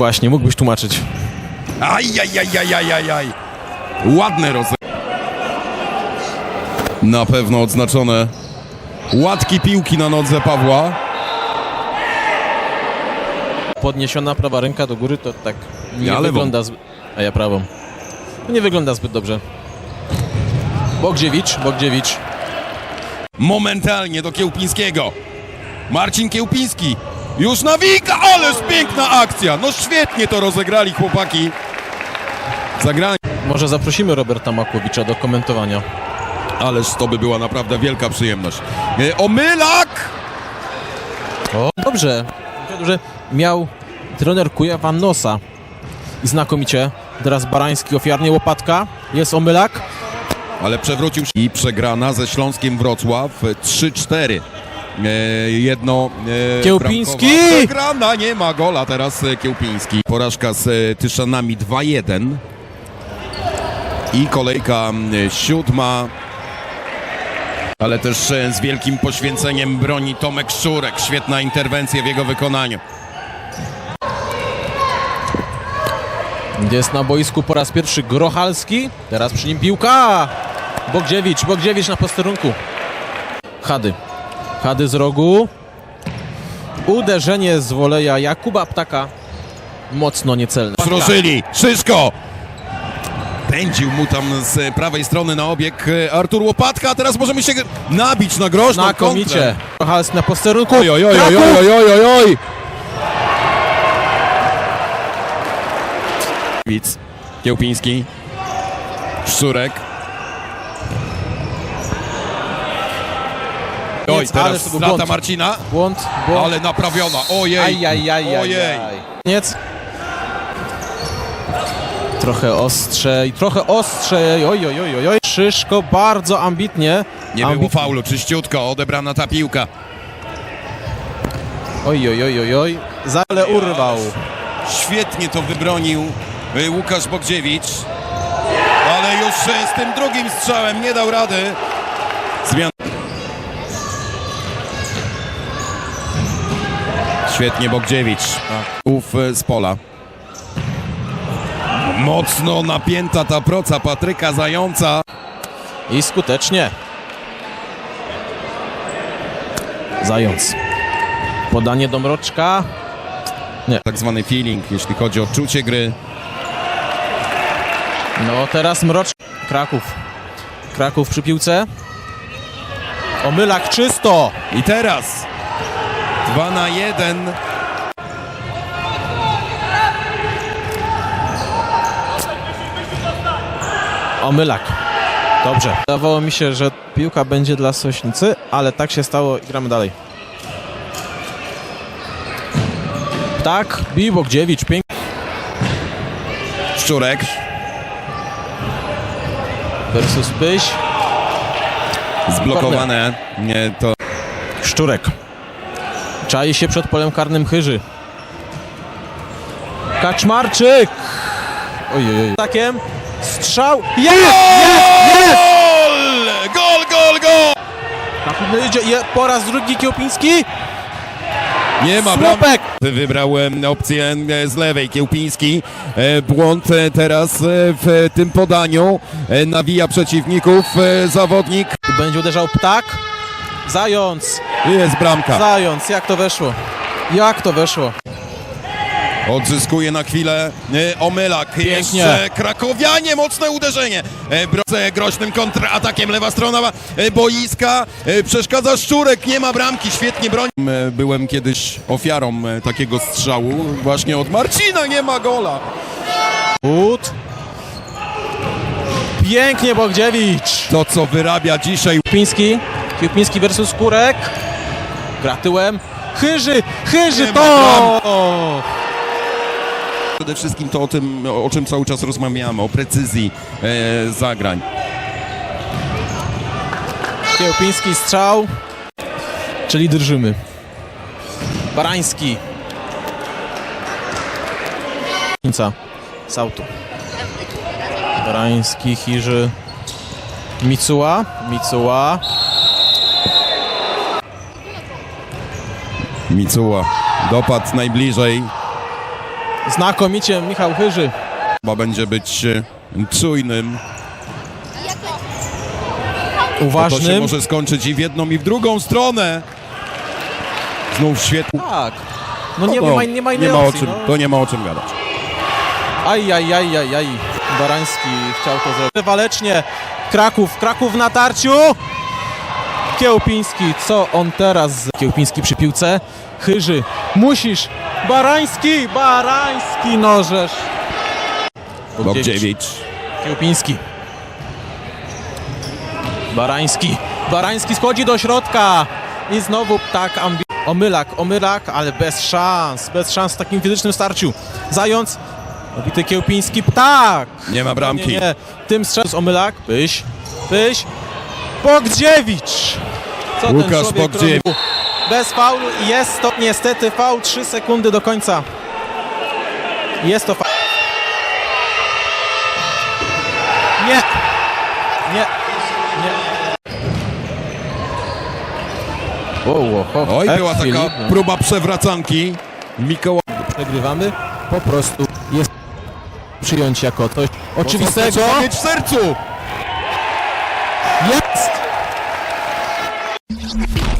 Właśnie, mógłbyś tłumaczyć. Ajajajajajajaj. Ładne roze... Na pewno odznaczone łatki piłki na nodze Pawła. Podniesiona prawa ręka do góry to tak nie Ja wygląda. A ja prawą. To nie wygląda zbyt dobrze. Bogdziewicz, Bogdziewicz. Momentalnie do Kiełpińskiego. Marcin Kiełpiński. Już nawika, ależ piękna akcja. No świetnie to rozegrali chłopaki. Zagranie. Może zaprosimy Roberta Makłowicza do komentowania. Ależ to by była naprawdę wielka przyjemność. E, Omylak! O, dobrze. Miał trener Kujawa nosa. I znakomicie. Teraz Barański ofiarnie łopatka. Jest Omylak. Ale przewrócił się i przegrana ze Śląskiem Wrocław 3-4. E, jedno e, Kiełpiński! Przegrana, nie ma gola teraz e, Kiełpiński. Porażka z e, Tyszanami 2-1. I kolejka siódma. Ale też e, z wielkim poświęceniem broni Tomek Szczurek. Świetna interwencja w jego wykonaniu. Jest na boisku po raz pierwszy Grochalski. Teraz przy nim piłka. Bogdziewicz, Bogdziewicz na posterunku. Chady. Chady z rogu. Uderzenie z woleja Jakuba Ptaka. Mocno niecelne. Ruszyli, Szyszko! Pędził mu tam z prawej strony na obieg e, Artur Łopatka, a teraz możemy się nabić na groźną Znakomicie. kontrę. Grochalski na posterunku. Oj, oj, oj, oj, oj, oj, oj, oj. Widz, Kiełpiński, Szczurek. Oj, Nic, ale teraz to był błąd. Marcina, Błąd, błąd. ale naprawiona. Ojej, Ajajajajaj. ojej. Koniec. Trochę ostrzej, trochę ostrzej. Oj, oj, oj, oj, oj. Szyszko bardzo ambitnie. Nie było ambitnie. faulu, czyściutko, odebrana ta piłka. Oj, oj, oj, oj, oj. Zale urwał. Świetnie to wybronił y, Łukasz Bogdziewicz. Ale już z tym drugim strzałem nie dał rady. Zmian. Świetnie Bogdziewicz. Ów y, z pola. Mocno napięta ta proca Patryka Zająca. I skutecznie. Zając. Podanie do Mroczka. Tak zwany feeling, jeśli chodzi o czucie gry. No teraz Mrocz. Kraków. Kraków przy piłce. Omylak czysto. I teraz 2 na 1. Omylak. Dobrze. Wydawało mi się, że piłka będzie dla Sośnicy, ale tak się stało i gramy dalej. Tak, bił Bogdziewicz, pięknie. Szczurek. Versus Pyś. Zblokowane. Nie, to Szczurek. Czai się przed polem karnym Chyży. Kaczmarczyk! Ojej. Takiem. Strzał. Jest! Jest! Jest! Gol! Gol, gol, gol! Idzie je- po raz drugi Kiełpiński. Nie ma. Słupek! Wybrał opcję e, z lewej Kiełpiński. E, Błąd e, teraz w tym podaniu. Nawija przeciwników zawodnik. Będzie uderzał ptak. Zając. Jest bramka. Zając. Jak to weszło? Jak to weszło? Odzyskuje na chwilę e, Omylak. Pięknie. Jeszcze Krakowianie, mocne uderzenie. Broce groźnym kontratakiem, lewa strona e, boiska. Przeszkadza Szczurek, nie ma bramki, świetnie broni. Byłem kiedyś ofiarą takiego strzału właśnie od Marcina, nie ma gola. Ut. Pięknie Bogdziewicz. To co wyrabia dzisiaj Kiełpiński. Kiełpiński versus Kurek. Gra tyłem. Chyży, Chyży, Nie to! Przede wszystkim to o tym, o czym cały czas rozmawiamy, o precyzji e, zagrań. Kiełpiński strzał. Czyli drżymy. Barański. Końca. Sautu. Barański, Chiży. Micuła. Micuła. Micuła dopadł najbliżej. Znakomicie Michał Chyży. Chyba będzie być e, czujnym. To się Uważnym. może skończyć i w jedną, i w drugą stronę. Znów świetnie. Tak. No nie, ma, nie ma nie ma o czym, no. To nie ma o czym gadać. Aj, aj, aj, aj, aj. Barański chciał to zrobić. Walecznie. Kraków, Kraków w natarciu. Kiełpiński, co on teraz? Kiełpiński przy piłce. Chyży, musisz. Barański, Barański, nożesz. Bogdziewicz. Kiełpiński. Barański. Barański schodzi do środka. I znowu tak ambi... Omylak, Omylak, ale bez szans. Bez szans w takim fizycznym starciu. Zając. Obity Kiełpiński. Tak! Nie ma bramki. Nie, nie. Tym strzał z Omylak. Pyś. Pyś. Bogdziewicz. Co Łukasz Bogdziewicz. Bez faulu. Jest to niestety faul. 3 sekundy do końca. Jest to faul. Nie. Nie. Nie. Wow, wow, wow. Oj, była taka Filip, próba przewracanki. Mikołaj. Przegrywamy. Po prostu jest przyjąć jako coś oczywistego. Mieć w sercu. Jest! you